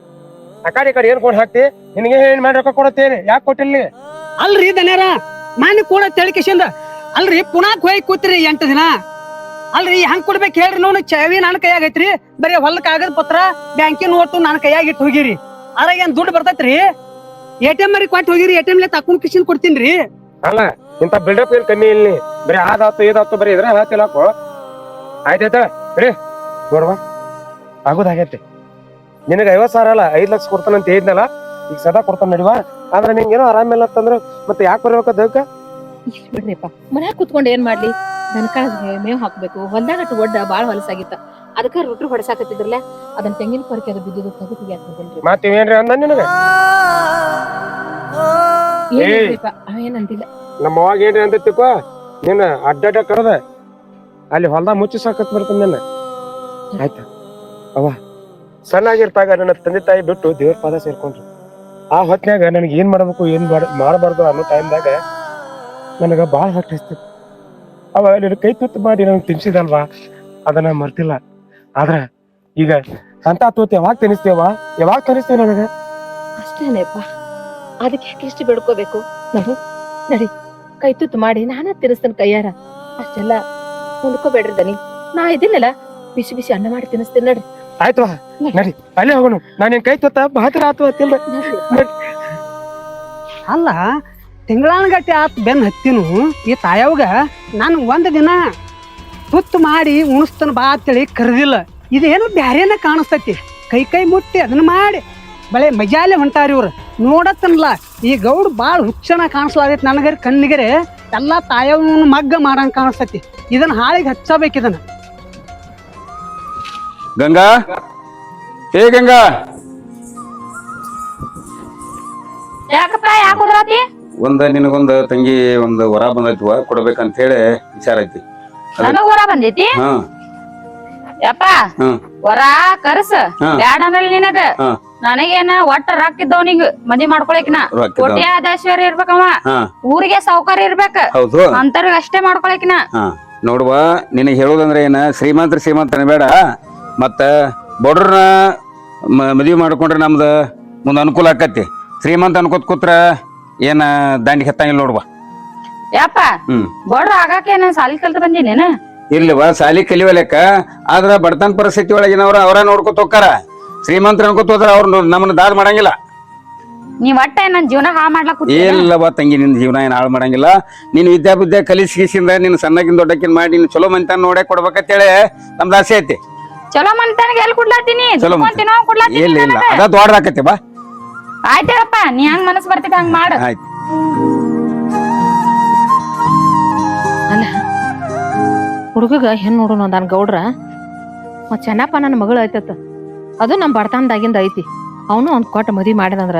ಆ ಕಡೆ ಏನ್ ಕೊಂಡು ಹಾಕ್ತಿ? ನಿನ್ಗೆ ಏನ್ ಮಾಡಿ ರೊಕ್ಕ ಕೊಡತ್ತೇನೆ, ಯಾಕೆ ಕೊಟ್ಟಿಲ್ಲ? ಅಲ್ರಿ ದನ್ಯಾರ ಮಾನಿ ಕೂಡ ತೆಳಿಕೆಸಿಂದ ಅಲ್ರಿ, ಪುನಾಕ್ ಹೋಗಿ ಕೂತ್ರಿ ಎಂಟು ದಿನ. ಅಲ್ರಿ, ಹೆಂಗ್ ಕೊಡ್ಬೇಕು ಹೇಳ್ರಿ ನೋನ್ ಚಾವಿ ನನ್ನ ಕೈಯಾಗ ಐತ್ರಿ. ಬರೀ ಹೊಲಕ್ ಕಾಗದ ಪತ್ರ, ಬ್ಯಾಂಕಿನ ನೋಟು ನನ್ ಕೈಯಾಗ ಇಟ್ಟು ಹೋಗಿರಿ. ಅದ್ರಾಗ ಏನ್ ದುಡ್ಡು ಬರ್ತೈತ್ರಿ? ಎ ಟಿ ಎಂ ಮರಿ ಕೊಟ್ಟು ಹೋಗಿರಿ ಎ ಟಿ ಎಂ ಲೆ ತಕೊಂಡ್ ಕಿಶನ್ ಕೊಡ್ತೀನಿ ಅಲ್ಲ ಇಂತ ಬಿಲ್ಡಪ್ ಏನ್ ಕಮ್ಮಿ ಇಲ್ಲಿ ಬರೀ ಆದಾತು ಇದಾತು ಬರೀ ಇದ್ರ ಹೇಳ್ತಿಲ್ಲಕೋ ಆಯ್ತಾಯ್ತ ಬಿಡಿ ನೋಡುವ ಆಗುದಾಗೈತಿ ನಿನಗೆ ಐವತ್ ಸಾವಿರ ಅಲ್ಲ, ಐದ್ ಲಕ್ಷ ಕೊಡ್ತಾನಂತ ಹೇಳಿದ್ನಲ್ಲ, ಈಗ ಸದಾ ಕೊಡ್ತಾನ ನಡಿವಾ? ಆದ್ರೆ ನಿಂಗೇನೋ ಆರಾಮಿಲ್ಲ ಅಂತಂದ್ರೆ ಮತ್ತೆ ಯಾಕೆ ಬರ್ಬೇಕು ಅದಕ್ಕ? ಇರ್ಲಿ ಬಿಡ್ರಿಪ್ಪ. ಮನ್ಯಾಗ ಕುತ್ಕೊಂಡ್ ಏನ್ ಮಾಡ್ಲಿ? ದನ ಕಳಗೆ ಮೇವ್ ಹಾಕ್ಬೇಕು. ಹೊಲ್ದಾಗ ಒಡ್ಡ ಬಾಳ ಹೊಲಸಾಗಿತ್ತ. ಅದಕ್ಕ ರೊಟ್ರು ಹೊಡಸಾಕತ್ತಿದ್ರಲ್ಲ ಅದನ್ನ ತೆಂಗಿನ ಪರಕೆ ಅದು ಬಿದ್ದಿದ್ದು ತೆಗೆದು ಅಂದ ನಿನಗ? ಅವೇನಂದಿಲ್ಲ ನಮ್ಮ ಅವಾಗ ಏನ್ರಿ ಅಂತ ತಿಕ್ಕೋ ನಿನ್ನ ಅಡ್ಡಾಡ ಕರೆದ ಅಲ್ಲಿ ಹೊಲ್ದಾಗ ಮುಚ್ಚಿ ಸಾಕತ್ ಬರ್ತದ ನಿನ್ನ. ಆಯ್ತಾ? ಅವ ಸಣ್ಣಾಗಿರ್ತಾಗ ನನ್ನ ತಂದೆ ತಾಯಿ ಬಿಟ್ಟು ದೇವ್ರ ಪಾದ ಸೇರ್ಕೊಂಡ್ರು. ಆ ಹೊತ್ನ್ಯಾಗ ನನಗೆ ಏನ್ ಮಾಡ್ಬೇಕು ಏನ್ ಮಾಡ- ಮಾಡಬಾರ್ದು ಅನ್ನೋ ಟೈಮ್ದಾಗ ನನಗ ಬಾಳ ಹೊಟ್ಟೆ ಅವ ನಿನ್ನ ಕೈ ತುತ್ತು ಮಾಡಿ ನನಗೆ ತಿನ್ಸಿದಲ್ವಾ? ಅದನ್ನ ಮರ್ತಿಲ್ಲ. ಆದ್ರ ಈಗ ಅಂತ ತೂತ್ ಯಾವಾಗ ತಿನ್ನಿಸ್ತೇವ ಯಾವಾಗ ತಿನ್ನಿಸ್ತೇವೆ ನನಗೆ? ಅಷ್ಟೇನೆಪ್ಪ. ಅದಕ್ಕೆ ಯಾಕೆ ಇಷ್ಟು ಬೇಡ್ಕೋಬೇಕು? ನಡು ನಡಿ. ಕೈ ತುತ್ತು ಮಾಡಿ ನಾನ ತಿನ್ನಿಸ್ತೇನೆ ಕೈಯಾರ. ಅಷ್ಟೆಲ್ಲ ಮುಂದ್ಕೋಬೇಡ್ರಿ ದನಿ. ನಾ ಇದಿಲ್ಲಲ್ಲ ಬಿಸಿ ಬಿಸಿ ಅನ್ನ ಮಾಡಿ ತಿನ್ನಿಸ್ತೇನೆ ನಡಿ. ಆಯ್ತು ನಡಿ. ಅಲ್ಲೇ ಹೋಗೋಣ. ನಾನು ನಿನ್ ಕೈ ತೊತ್ತ ಬಹತ್ರ ಆತು ತಿಲ್ಲ ಅಲ್ಲ ತಿಂಗಳಾನಗಟ್ಟೆ ಆತ್ ಬೆನ್ ಹತ್ತಿನು ಈ ತಾಯವ್ಗ ನಾನು ಒಂದ್ ದಿನ ತುತ್ತು ಮಾಡಿ ಉಣಿಸ್ತನ ಬಾ ಅಂತೇಳಿ ಕರೆದಿಲ್ಲ. ಇದೇನು ಬ್ಯಾರೇನ ಕಾಣಿಸ್ತೈತಿ. ಕೈ ಕೈ ಮುಟ್ಟಿ ಅದನ್ನ ಮಾಡಿ ಬಳೆ ಮಜಾಲೆ ಹೊಂಟಾರಿ ಇವ್ರು. ನೋಡತ್ತನ್ಲ ಈ ಗೌಡ್ ಬಾಳ ಹುಚ್ಚನ ಕಾಣಿಸ್ಲಾಗೈತಿ ನನಗರಿ ಕಣ್ಣಿಗರೆ. ಎಲ್ಲಾ ತಾಯವ್ನ ಮಗ್ಗ ಮಾಡಂಗ್ ಕಾಣಿಸ್ತೈತಿ. ಇದನ್ನ ಹಾಳಿಗೆ ಹಚ್ಚಬೇಕು ಇದನ್ನ. ಗಂಗಾ? ಏ ಗಂಗಾ? ಯಾಕಪ್ಪ ಯಾಕ ಒಂದ ನಿನಗೊಂದ ತಂಗಿ ಒಂದು ವರ ಬಂದೈತಿವ ಕೊಡ್ಬೇಕಂತ ಹೇಳಿ ವಿಚಾರ ಐತಿ. ನನಗ್ ಹೊರ ಬಂದೈತಿ? ಹಾ. ಯಪ್ಪ ಹೊರ ಕರ್ಸ. ಹಾ. ಬ್ಯಾಡ ನಿನಗ. ಹಾ. ನನಗೇನ ಒಟ್ಟ ರೊಕ್ಕ ಇದ್ದವನಿಗ ಮದಿ ಮಾಡ್ಕೊಳಕಿನ. ರೊಕ್ಕ ಇದ್ದವ. ಕೋಟ್ಯಾಧೀಶ್ವರಿ ಇರ್ಬೇಕವ ಹಾ. ಊರಿಗೆ ಸಾವುಕಾರ ಇರ್ಬೇಕ. ಹೌದು. ಅಂತರ್ಗ ಅಷ್ಟೇ ಮಾಡ್ಕೊಳಕಿನ. ಹಾ. ನೋಡುವ ನಿನಗೆ ಹೇಳೋದಂದ್ರೆ ಏನ ಶ್ರೀಮಂತ್ರ ಶ್ರೀಮಂತ ಬೇಡ ಮತ್ತ ಬಡ್ರನ್ನ ಮದುವೆ ಮಾಡ್ಕೊಂಡ್ರೆ ನಮ್ದು ಮುಂದೆ ಅನುಕೂಲ ಆಕತಿ ಶ್ರೀಮಂತ ಅನ್ಕೋತ್ ಕೂತ್ರ ಏನ ದಾಂಡಿ ಹತ್ತಂಗಿಲ್ಲ ನೋಡುವ ಯಾಪ? ಹ್ಮ್. ಬಡ್ರ ಆಗಾಕೇನ ಸಾಲಿ ಕಲ್ತ ಬಂದಿನೇನ? ಇರ್ಲಿವ ಸಾಲಿ ಕಲಿಯುವ ಲೆಕ್ಕ. ಆದ್ರ ಬಡತನ ಪರಿಸ್ಥಿತಿ ಒಳಗಿನವ್ರ ಅವರ ನೋಡ್ಕೊತ ಹೋಕ್ಕಾರ. ಶ್ರೀಮಂತರ ಅನ್ಕೋತ ಹೋದ್ರ ಅವ್ರ ನಮ್ಮನ್ನ ದಾದ ಮಾಡಂಗಿಲ್ಲ. ನೀವ್ ಒಟ್ಟ ನನ್ ಜೀವನ ಹಾ ಮಾಡ್ಲಾಕ ಏನಿಲ್ಲವ ತಂಗಿ ನಿನ್ನ ಜೀವನ ಏನು ಹಾಳು ಮಾಡಂಗಿಲ್ಲ. ನೀನು ಕಲಿಸಿ ಕಲಿಸಿಗಿಸಿಂದ ನಿನ್ನ ಸಣ್ಣಕಿನ ದೊಡ್ಡಕಿನ ಮಾಡಿ ನೀನು ಚಲೋ ಮಂತಾನ ನೋಡೇ ಕೊಡ್ಬೇಕಂತೇಳಿ ನಮ್ದು ಆಸೆ ಐತಿ. ಚಲೋ ಮಂತನ ಎಲ್ ಕೊಡ್ಲಾತೀನಿ ಚಲೋ ಕೊಡ್ಲಾತೀನಿ ಇಲ್ಲ ಇಲ್ಲ. ಅದ ದೊಡ್ಡದಾಕತಿ ಬಾ. ಆಯ್ತೇಳಪ್ಪ ನೀ ಹಂಗ ಮನಸ್ ಬರ್ತೈತಿ ಹಂಗ ಮಾಡು. ಆಯ್ತು. ಅಲ್ಲ ಹುಡುಗಗ ಹೆಣ್ಣು ನೋಡೋಣ ಅಂದಾನ ಗೌಡ್ರ. ಮತ್ ಚೆನ್ನಪ್ಪ ನನ್ನ ಮಗಳು ಐತತ್ತ ಅದು ನಮ್ಮ ಬಡತನದಾಗಿಂದ ಐತಿ. ಅವನು ಒಂದ್ ಕೊಟ್ಟ ಮದಿ ಮಾಡಿದಂದ್ರ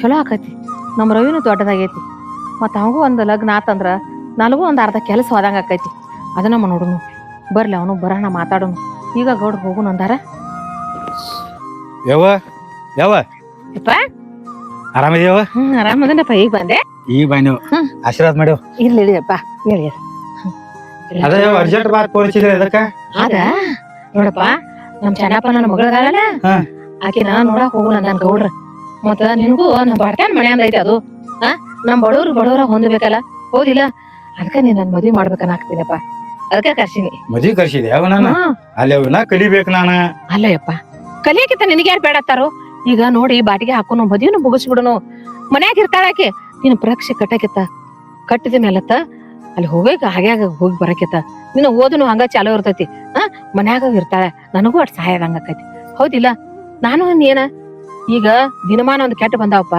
ಚಲೋ ಆಕೈತಿ. ನಮ್ಮ ರವಿನೂ ದೊಡ್ಡದಾಗೈತಿ. ಮತ್ ಅವಂಗೂ ಒಂದು ಲಗ್ನ ಆತಂದ್ರ ನನಗೂ ಒಂದು ಅರ್ಧ ಕೆಲಸ ಆದಂಗ ಆಕೈತಿ. ಅದು ನಮ್ಮ ನೋಡುನು. ಬರ್ಲಿ ಅವನು ಬರೋಣ ಮಾತಾಡೋನು. ಈಗ ಗೌಡ್ರು ಹೋಗುನು ಅಂದಾರ ಯವ್ವ. ಯಾವ ಯಪ್ಪ? ಆರಾಮಿದ್ಯವ ಹ್ಮ್ ಆರಾಮದನಪ್ಪ ಈಗ ಬಂದೆ? ಈಗ ಬಾ ನೀವು ಹ್ಮ್. ಆಶೀರ್ವಾದ ಮಾಡ್ಯವ ಇಲ್ಲ ಇಳಿಯಪ್ಪ ಹೇಳಿ. ಅದೇ ಅರ್ಜೆಂಟ್ ಬಾತ್ ತೋರಿಸಿದ್ರೆ ಅದಕ್ಕ? ಅದ? ನೋಡಪ್ಪ ನಮ್ ಚೆನ್ನಪ್ಪ ನನ್ನ ಮಗಳದಾಳಲ್ಲ? ಹಾ. ಆಕಿನ ನೋಡಕ್ ಹೋಗುಣ ನನ್ ಗೌಡ್ರ. ಮತ್ತ ನಿನಗೂ ನಮ್ ಬಡ್ತಾನ್ ಮನೆ ಅಂದ ಐತಿ ಅದು. ಆ ನಮ್ ಬಡವ್ರು ಬಡವ್ರ ಹೊಂದ್ಬೇಕಲ್ಲ? ಹೌದಿಲ್ಲ? ಅದಕ್ಕ ನೀನ್ ನನ್ ಮದ್ವಿ ಮಾಡ್ಬೇಕನ್ನಾಗ್ತೀನಪ್ಪ ಅದಕ್ಕ ಕರ್ಸಿನಿ. ಮದ್ವಿ ಕರ್ಸಿದೆ ಯಾವ ನಾನು ಅಲ್ಲೇ ಅಲ್ಲಿ ಕಲಿಬೇಕು ನಾನು? ಅಲ್ಲಯ್ಯಪ್ಪ. ಕಲಿಯಕಿತ್ತ ನಿನಗೆ ಯಾರು ಬೇಡತ್ತಾರು ಈಗ ನೋಡಿ ಬಾಟಿಗೆ ಹಾಕೋನು ಮದ್ವಿನ ಮುಗಿಸ್ಬಿಡನು. ಮನ್ಯಾಗ ಇರ್ತಾಳ ಆಕೆ. ನೀನು ಪರೀಕ್ಷೆ ಕಟ್ಟಾಕೆತ್ತ ಕಟ್ಟಿದ ಮೇಲತ್ತ ಅಲ್ಲಿ ಹೋಗಕ ಹಾಗ್ಯಾಗ ಹೋಗಿ ಬರಕಿತ್ತ ನೀನು ಓದನು ಹಂಗ ಚಾಲೋ ಇರ್ತೈತಿ. ಹಾ? ಮನ್ಯಾಗ ಇರ್ತಾಳೆ. ನನಗೂ ಅಟ್ ಸಹಾಯ ಆಕೈತಿ. ಹೌದಿಲ್ಲ? ನಾನು ಏನ? ಈಗ ದಿನಮಾನ ಒಂದು ಕೆಟ್ಟ ಬಂದಾವಪ್ಪ.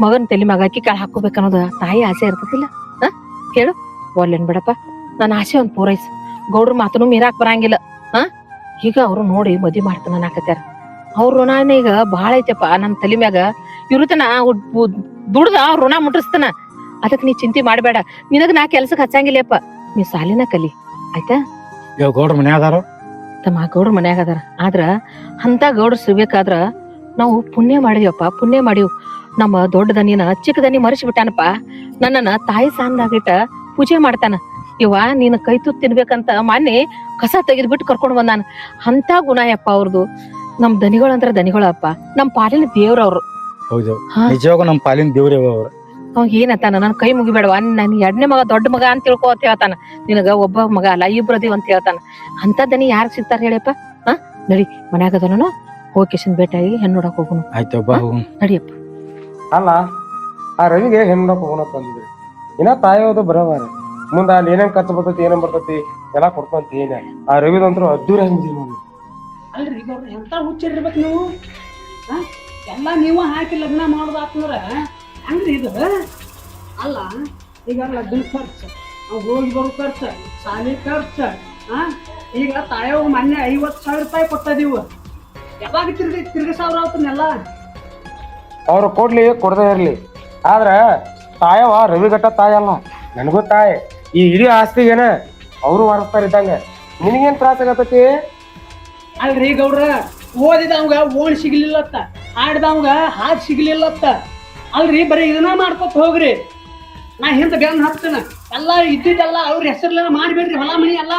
ಮಗನ ತಲೆ ಮಗ ಅಕ್ಕಿ ಕಾಳು ಹಾಕೋಬೇಕು ಅನ್ನೋದು ತಾಯಿ ಆಸೆ ಇರ್ತತಿಲ್ಲ? ಹಾ? ಕೇಳು. ಒಲ್ಲೇನ್ ಬಿಡಪ್ಪ. ನನ್ನ ಆಸೆ ಒಂದು ಪೂರೈಸು. ಗೌಡ್ರ ಮಾತನು ಮೀರಾಕ್ ಬರಂಗಿಲ್ಲ. ಆ ಈಗ ಅವ್ರು ನೋಡಿ ಮದ್ವಿ ಮಾಡ್ತಾನ ಹಾಕತ್ಯಾರ ಅವ್ರ ಋಣಾನ ಈಗ ಬಹಳ ಐತಪ್ಪ ನಮ್ ತಲೆ ಮ್ಯಾಗ. ಇರುತನ ದುಡ್ದ ಅವ್ರ ಋಣ ಮುಟ್ರಿಸ್ತಾನ. ಅದಕ್ ನೀ ಚಿಂತೆ ಮಾಡಬೇಡ. ನಿನಗ ನಾ ಕೆಲ್ಸಕ್ ಹಚ್ಚಂಗಿಲ್ಲಪ್ಪ. ನೀ ಸಾಲಿನ ಕಲಿ. ಆಯ್ತಾ? ಇವಾಗ ಗೌಡ್ರ ಮನೆ ಅದಾರು? ತಮ್ಮ ಗೌಡ್ರ ಮನ್ಯಾಗ ಅದಾರ. ಆದ್ರ ಅಂತ ಗೌಡ್ರ ಸಿಗ್ಬೇಕಾದ್ರ ನಾವು ಪುಣ್ಯ ಮಾಡಿದ್ವಪ್ಪ ಪುಣ್ಯ ಮಾಡಿವ್. ನಮ್ಮ ದೊಡ್ಡ ದನಿನ ಚಿಕ್ಕ ದನಿ ಮರೆಸಿಬಿಟ್ಟಾನಪ್ಪ. ನನ್ನನ್ನ ತಾಯಿ ಸಾಂದಾಗಿಟ್ಟ ಪೂಜೆ ಮಾಡ್ತಾನ. ಇವ ನೀನ್ ಕೈ ತುತ್ತು ತಿನ್ಬೇಕಂತ ಮೊನ್ನೆ ಕಸ ತೆಗೆದ್ಬಿಟ್ಟು ಕರ್ಕೊಂಡ್ ಬಂದಾನ. ಅಂತ ಗುಣ ಯಪ್ಪ ಅವ್ರದು. ನಮ್ ದನಿಗಳಂದ್ರ ದನಿಗಳಪ್ಪ. ನಮ್ ಪಾಲಿನ ದೇವ್ರ ಅವ್ರು. ಹೌದು. ಹಾ. ನಿಜವಾಗ ನಮ್ಮ ಪಾಲಿನ ದೇವ್ರಿ ಅವ್ರು. ಅವ್ ಏನಂತಾನ ನನ್ ಕೈ ಮುಗಿಬೇಡವ? ನನ್ ಎರಡನೇ ಮಗ ದೊಡ್ಡ ಮಗ ಅಂತ ತಿಳ್ಕೊ ಅಂತ ಹೇಳ್ತಾನ. ನಿನಗ ಒಬ್ಬ ಮಗ ಅಲ್ಲ ಇಬ್ರದಿ ಅಂತ ಹೇಳ್ತಾನ. ಅಂತ ದನಿ ಯಾರು ಸಿಗ್ತಾರ ಹೇಳಪ್ಪ ಹಾ? ನಡಿ ಮನ್ಯಾಗ ಅದನು ಹೋಗಿ ಕಿಶನ್ ಭೇಟಿಯಾಗಿ ಹೆಣ್ಣು ನೋಡಕ್ ಹೋಗುನು. ಆಯ್ತು ಬಾ ಹೋಗುನ್. ನಡಿಯಪ್ಪ. ಅಲ್ಲ ಆ ರವಿಗೆ ಹೆಣ್ಣು ಹೋಗೋಣ ತಂದಿದ್ರಿ ಇನ್ನ ತಾಯೋದು ಬರವಾರ ಮುಂದ ಅಲ್ಲಿ ಏನೇನ್ ಖರ್ಚು ಬರ್ತೈತಿ ಏನೇನ್ ಬರ್ತೈತಿ ಎಲ್ಲಾ ಕೊಡ್ಕೊಂತ ಏನ ಆ ರವಿದಂತ್ರ ಅದ್ದೂರಿ ಹಂಗಿದ್ರಿ ನೋಡಿ ಅಲ್ರಿ ಗೌಡ್ರ, ಎಂತ ಹುಚ್ಚಿರ್ಬೇಕು ನೀವು? ಹಾಂ? ಎಲ್ಲ ನೀವು ಹಾಕಿ ಲಗ್ನ ಮಾಡೋದಾತಂದ್ರೆ ಹಂಗ್ರಿ ಇದು? ಅಲ್ಲ ಈಗ ಲಗ್ನ ಖರ್ಚು, ಅವ್ ಹೋಗಿ ಬರೋ ಖರ್ಚು, ಶಾಲೆ ಖರ್ಚು, ಹಾಂ? ಈಗ ತಾಯವ್ ಮೊನ್ನೆ ಐವತ್ತು ಸಾವಿರ ರೂಪಾಯಿ ಕೊಟ್ಟದೀವು. ಯಾವಾಗ ತಿರ್ಗಿ ತಿರ್ಗಿ ಸಾವಿರ ಆತನೆಲ್ಲ? ಅವ್ರು ಕೊಡ್ಲಿ, ಕೊಡದೇ ಇರ್ಲಿ. ಆದ್ರೆ ತಾಯವ ರವಿಗಟ್ಟ ತಾಯಲ್ಲ ನನಗೂ ತಾಯಿ. ಈ ಇಡೀ ಆಸ್ತಿಗೇನ, ಅವರು ವಾರಸ್ತಾರ ಇದ್ದಂಗ. ನಿನಗೇನ್ ತ್ರಾಸ ಆಗತೈತಿ ಅಲ್ರಿ ಗೌಡ್ರ? ಓದಿದವಂಗ ಓಣ್ ಸಿಗ್ಲಿಲ್ಲತ್ತ, ಆಡ್ದವಂಗ ಹಾದ್ ಸಿಗ್ಲಿಲ್ಲತ್ತ. ಅಲ್ರಿ, ಬರೀ ಇದನ್ನ ಮಾಡ್ಕೊತ ಹೋಗ್ರಿ. ನಾ ಹಿಂದ ಬೆನ್ನ ಹತ್ತನ ಎಲ್ಲ ಇದ್ದಿದ್ದೆಲ್ಲ ಅವ್ರ ಹೆಸರ್ಲೆಲ್ಲ ಮಾಡ್ಬೇಡ್ರಿ, ಹೊಲ ಮನಿ ಎಲ್ಲ.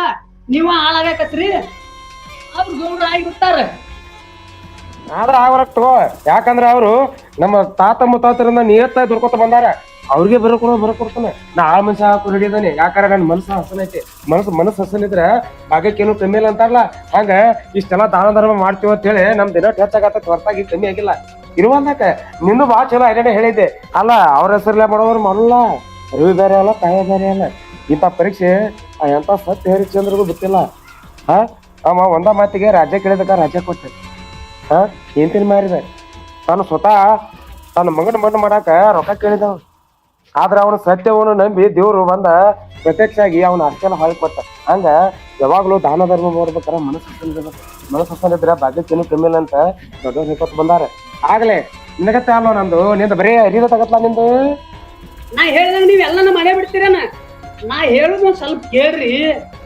ನೀವ ಹಾಳಾಗಕತ್ರಿ ಅವ್ರ ಗೌಡ್ರ ಆಗಿಬಿಡ್ತಾರ ಆದ್ರ ಆಗ್ರಕ್ ತಗೋ. ಯಾಕಂದ್ರ ಅವರು ನಮ್ಮ ತಾತ ಮುತ್ತಾತರಿಂದ ನಿಯತ್ತ ದುಡ್ಕೊತ ಬಂದಾರ. ಅವ್ರಿಗೆ ಬರಕೊಡ ಬರಕೊಡ್ತಾನೆ ನಾ ಆ ಮನುಷ್ಯ ಹಾಕೋ ಹಿಡಿದಾನೆ ಯಾಕಾರ ನನ್ನ ಮನಸ್ಸು ಹಸನೈತಿ ಮನಸ್ಸು ಮನಸ್ಸು ಹಸನಿದ್ರ ಭಾಗ್ಯಕ್ಕೇನು ಕಮ್ಮಿ ಇಲ್ಲ ಅಂತಾರಲ್ಲ. ಹಂಗ ಇಷ್ಟೆಲ್ಲ ದಾನ ಧರ್ಮ ಮಾಡ್ತೀವಿ ಅಂತ ಹೇಳಿ ನಮ್ ದಿನ ಹೆಚ್ಚಾಗತ್ತ ಹೊರತಾಗಿ ಕಮ್ಮಿ ಆಗಿಲ್ಲ. ಇರುವಂದಾಕ ನಿನ್ನ ಭಾಳ ಚಲೋ ಐಡೆ ಹೇಳಿದ್ದೆ. ಅಲ್ಲ, ಅವ್ರ ಹೆಸರಲ್ಲೇ ಮಾಡೋರು ಮಾಡಲ್ಲ ರವಿ ಬೇರೆ ಅಲ್ಲ ತಾಯಿ ಬೇರೆ ಅಲ್ಲ. ಇಂಥ ಪರೀಕ್ಷೆ ಎಂತ ಸತ್ಯ ಹರಿಶ್ಚಂದ್ರಗೂ ಗೊತ್ತಿಲ್ಲ. ಹಾ? ಅವ ಒಂದ ಮಾತಿಗೆ ರಾಜ್ಯ ಕೇಳಿದಾಗ ರಾಜ್ಯ ಕೊಟ್ಟ. ಹಾ? ತಿನ್ ಮಾರಿದ ತಾನು ಸ್ವತಃ ತನ್ನ ಮಗನ ಮಣ್ಣು ಮಾಡಾಕ ರೊಕ್ಕ ಕೇಳಿದವ ಆದ್ರ ಅವನು ಸತ್ಯವನ್ನು ನಂಬಿ ದೇವ್ರು ಬಂದ ಪ್ರತ್ಯಕ್ಷ ಆಗಿ ಅವನ ಅಷ್ಟೆಲ್ಲ ಹಾಳ್ಕೊಟ್ಟ ಹಂಗ ಯಾವಾಗ್ಲೂ ದಾನ ಧರ್ಮ ಮಾಡ್ಬೇಕಾರ ಮನಸ್ಸು. ಮನಸ್ಸು ಹಸನಿದ್ರ ಭಾಗ್ಯಕ್ಕೇನು ಕಮ್ಮಿ ಅಂತ ದೊಡ್ಡವ್ರು ಹೇಳ್ಕೊತ ಬಂದಾರ. ಆಗ್ಲೇ ನಿನಗತ್ತೆ ಅಲ್ಲ ನಂದು, ನಿಂದ ಬರೀ ಅರಿದ ತಗತ್ತ ನಿಂದು? ನಾ ಹೇಳ್ದಂಗ ನೀವ್ ಎಲ್ಲಾನು ಮಾಡೇ ಬಿಡ್ತೀರೇನ ನಾ? ಹೇಳುದು ಸ್ವಲ್ಪ ಕೇಳ್ರಿ.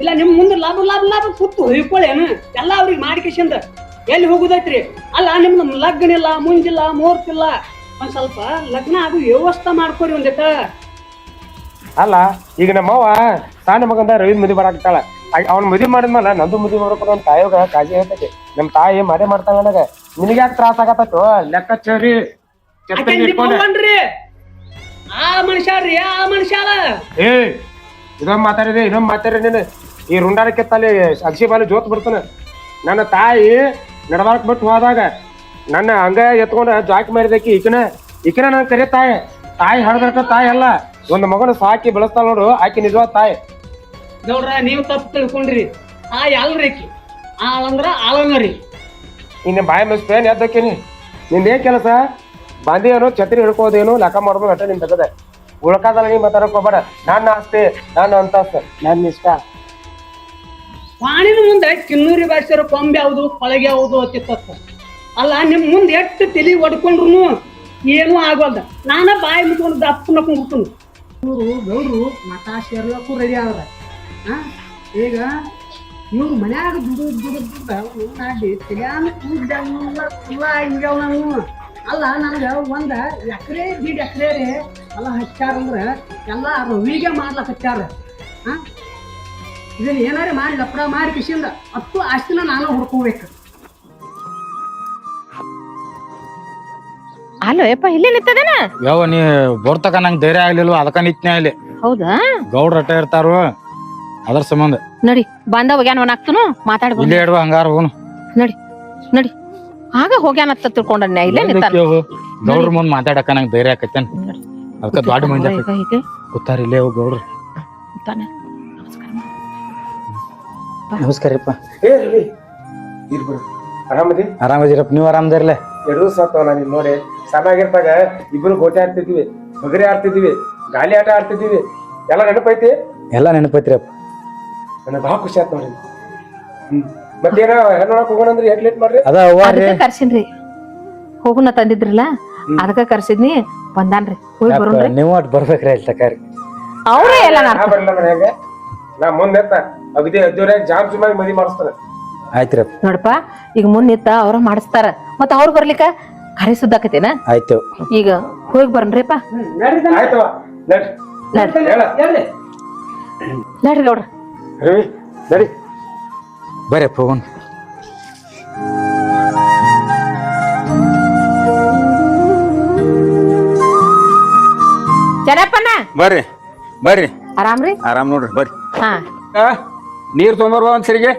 ಇಲ್ಲ, ನಿಮ್ ಮುಂದೆ ಲಾಭ ಲಾಭ ಲಾಭ ಕೂತು ಹೊಯ್ಕೊಳ್ಳೇನು ಎಲ್ಲ ಅವ್ರಿಗೆ ಮಾಡಿಕೆಶಿಂದ ಎಲ್ಲಿ ಹೋಗುದೈತ್ರಿ? ಅಲ್ಲ, ನಿಮ್ದು ಲಗ್ನ ಇಲ್ಲ ಮುಂಜಿಲ್ಲ, ಮೂರ್ತಿಲ್ಲ ಒಂದ್ ಸ್ವಲ್ಪ ಲಗ್ನ ಅದು ವ್ಯವಸ್ಥೆ ಮಾಡ್ಕೊರಿ ಒಂದಿಟ ಅಲ್ಲ ಈಗ ನಮ್ಮವ್ವ ಸಣ್ಣ ಮಗಂದ ರವಿ ಮದುವೆ ಮಾಡಾಕ್ತಾಳ ಅವ್ನ ಮದುವೆ ಮಾಡಿದ್ಮೇಲೆ ನಂದು ಮದುವೆ ಮಾಡ್ಬೇಕು ನಮ್ಮ ತಾಯಿಯೋಗ ಕಾಜಿ ಹೇಳ್ತೈತಿ ನಮ್ ತಾಯಿ ಮಾಡೇ ಮಾಡ್ತಾಳ ನನಗೆ. ನಿನಗೆ ಯಾಕೆ ತ್ರಾಸ ಆಗತ್ತೋ? ಲೆಕ್ಕಾಚಾರಿ ಆ ಮನುಷ್ಯ ರೀ ಆ ಮನುಷ್ಯ ಏ ಇದೊಂದ್ ಮಾತಾಡಿದೆ ಇದೊಂದ್ ಮಾತಾಡಿ ನೀನು. ಈ ರುಂಡಾರಕ್ಕೆ ತಲೆ ಅಕ್ಷಿ ಬಾಲಿ ಜೋತ್ ಬರ್ತಾನ ನನ್ನ ತಾಯಿ ನಡಬಾರಕ್ ಬಿಟ್ಟು ಹೋದಾಗ ನನ್ನ ಹಂಗ ಎತ್ಕೊಂಡ ಜಾಕ್ ಮಾಡಿದಕ್ಕೆ ಈಕನ ಈಕನ ನನ್ ಕರೆ ತಾಯಿ ತಾಯಿ ಹಳದಕ್ಕ ತಾಯಿ ಅಲ್ಲ ಒಂದು ಮಗನ ಸಾಕಿ ಬೆಳೆಸ್ತಾಳ ನೋಡು ಆಕಿ ನಿಜವಾದ ತಾಯಿ. ನೋಡ್ರ ನೀವು ತಪ್ಪು ತಿಳ್ಕೊಂಡ್ರಿ. ಆ ಅಲ್ರಿ ಆಕಿ ಅಂದ್ರ ಆಳಂಗರಿ ಇನ್ನು ಬಾಯಿ ಮಿಸ್ಪೇನ್ ಎದ್ದಕ್ಕೇನಿ. ಏನ್ ಕೆಲಸ? ಬಂದೇನು ಏನೋ ಛತ್ರಿ ಹಿಡ್ಕೋದೇನು ಲೆಕ್ಕ ಮಾಡ್ಬೋದು ಅಟ್ಟ ನಿನ್ ತಗದೆ ಉಳ್ಕಾದಲ್ಲ ನೀ ಮಾತಾಡಕ್ ಹೋಗ್ಬೇಡ. ನನ್ನ ಆಸ್ತಿ ನನ್ನ ಅಂತಸ್ತ ನನ್ನ ಇಷ್ಟ. ಪಾಣಿನ ಮುಂದೆ ಕಿನ್ನೂರಿ ಬಾಯಿಸಿರೋ ಕೊಂಬೆ ಯಾವುದು ಕೊಳಗೆ ಯಾವುದು ಅತ್ತಿತ್ತ ಅಲ್ಲ ನಿಮ್ಮ ಮುಂದೆ ಎಷ್ಟು ತಲೆ ಹೊಡ್ಕೊಂಡ್ರು ಏನೂ ಆಗೋದ ನಾನ ಬಾಯಿ ಮುಟ್ಕೊಂಡು ದಪ್ಪನ ಕುಂಡ್ಬಿಡ್ತೀನಿ ಇವರು ಗೌಡ್ರು ಮಠ ರೆಡಿ ಆದ್ರ. ಆ? ಈಗ ಇವ್ರು ಮನ್ಯಾಗ ದುಡು ದುಡು ದುಡ್ಡು ನಾಡಿ ತಲ್ಯಾನ ಕೂಡ್ದಂಗ ಕುಲ್ಲ ಹಿಂಗ್ಯಾವ ನಾನು ಅಲ್ಲ, ನನಗೆ ಒಂದು ಎಕರೆ, ದೀಡ್ ಎಕರೆ ರೀ ಎಲ್ಲ ಹಚ್ಚಾರ ಅಂದ್ರೆ ಎಲ್ಲ ರವಿಗೆ ಮಾಡ್ಲಕ್ ಹಚ್ಚಾರ. ಹಾಂ ಇದನ್ನ ಏನಾರೇ ಮಾಡಿ ಲಪಡ ಮಾಡಿ ಕಿಶಿಂದ ಅಷ್ಟು ಆಸ್ತಿನ ನಾನು ಹುಡ್ಕೋಬೇಕು. ಅಲ್ಲೋ ಯಪ್ಪ ಇಲ್ಲೇ ನಿತ್ತದೇನ ಯಾವ ನೀ ಬರ್ತಕ ನಂಗೆ ಧೈರ್ಯ ಆಗ್ಲಿಲ್ವ? ಅದಕ್ಕ ನಿತ್ನೆ ಇಲ್ಲಿ. ಹೌದಾ? ಗೌಡ್ರ ಅಟ್ಟ ಇರ್ತಾರು. ಅದ್ರ ಸಂಬಂಧ. ನಡಿ ಬಂದ ಹೋಗ್ಯಾನ ಆಗ್ತನು ಮಾತಾಡ್ ಇಲ್ಲೇ ಇಡುವ ಹಂಗಾರ ಹೋನು ನಡಿ ನಡಿ. ಆಗ ಹೋಗ್ಯಾನತ್ತ ತಿಳ್ಕೊಂಡನ್ಯ ಇಲ್ಲೇ ನಿಂತಾನ. ಗೌಡ್ರ ಮುಂದ್ ಮಾತಾಡಕ ನಂಗೆ ಧೈರ್ಯ ಆಕತ್ತೇನ್ ಅದಕ್ಕ ದೊಡ್ಡ ಮಂದಿ ಈಗ ಹೀಗೆ ಗೊತ್ತಾರ ಇಲ್ಲೇ ಹೋಗ್ ಗೌಡ್ರು. ನಿಂತಾನೆ. ನಮಸ್ಕಾರಪ್ಪ ಏ ರವಿ ಇರ್ಬಿಡು ಆರಾಮದಿ? ಆರಾಮದಿರಪ್ಪ ನೀವು ಆರಾಮದಿರ್ಲೆ? ಎರಡು ಸತ್ತವ ನಾನು ನೋಡಿ. ಸಣ್ಣಾಗಿರ್ತಾಗ ಇಬ್ರು ಗೋಟೆ ಆಡ್ತಿದ್ವಿ ಬಗರಿ ಆಡ್ತಿದ್ವಿ ಗಾಲಿ ಆಟ ಆಡ್ತಿದ್ವಿ. ಎಲ್ಲ ನೆನಪೈತಿ? ಎಲ್ಲ ನೆನಪೈತ್ರಿಯಪ್ಪ ನನಗೆ ಭಾಳ ಖುಷಿ ಆಯ್ತು ನೋಡ್ರಿ. ಮತ್ತೇನ ಹೆಣ್ಣು ಹೋಗೋಣ ಅಂದ್ರೆ ಯಾಕೆ ಲೇಟ್ ಮಾಡ್ರಿ? ಅದ ಅದಕ್ಕ ಕರ್ಸಿನ್ರಿ. ಹೋಗುನ ತಂದಿದ್ರಲ್ಲ ಅದಕ್ಕ ಕರ್ಸಿದ್ನಿ ಬಂದಾನ್ರಿ. ಹೋಗಿ ಬರೋಣ್ರಿ. ನೀವು ಅಟ್ ಬರ್ಬೇಕ್ರಿ ಅಲ್ಲಿ ತಕಾರಿ ಅವ್ರೇ ಎಲ್ಲ ನಾ ನಾಡ್ತಾರ ಬರಲ್ಲ ಮನ್ಯಾಗ ನಾ ಮುಂದೆ ಎತ್ತ. ಅಗದಿ ಅದ್ದೂರಿಯಾಗಿ ಜಾಮ್ ಸುಮಾಗಿ ಮದಿ ಮಾಡಿಸ್ತಾನೆ. ಆಯ್ತ್ರಿ ನೋಡಪ್ಪ ಈಗ ಮುನ್ನಿತ್ತ ಅವ್ರ ಮಾಡಿಸ್ತಾರ. ಮತ್ತ ಅವ್ರ ಬರ್ಲಿಕ್ಕ? ಕರೆ ಸುದ್ದಾಕತೇನ ಆಯ್ತು. ಈಗ ಹೋಗಿ ಬರ್ನ್ರಿಪ್ಪ ನೋಡ್ರಿ ನಡ್ರಿ. ನಡ್ರಿ. ಹೇಳ. ನಡ್ರಿ ಗೌಡ್ರ. ರವಿ ನಡಿ. ಬರ್ರಿಯಪ್ಪ ಹೋಗೋಣ. ಜನಪ್ಪನ ಬರ್ರಿ ಬರ್ರಿ. ಆರಾಮ್ರಿ? ಆರಾಮ್ ನೋಡ್ರಿ ಬರ್ರಿ. ಹಾ. ಆ, ನೀರ್ ತೊಗೊಂಬರ್ಬಾ ಒಂದ್ ಸರಿಗೆ?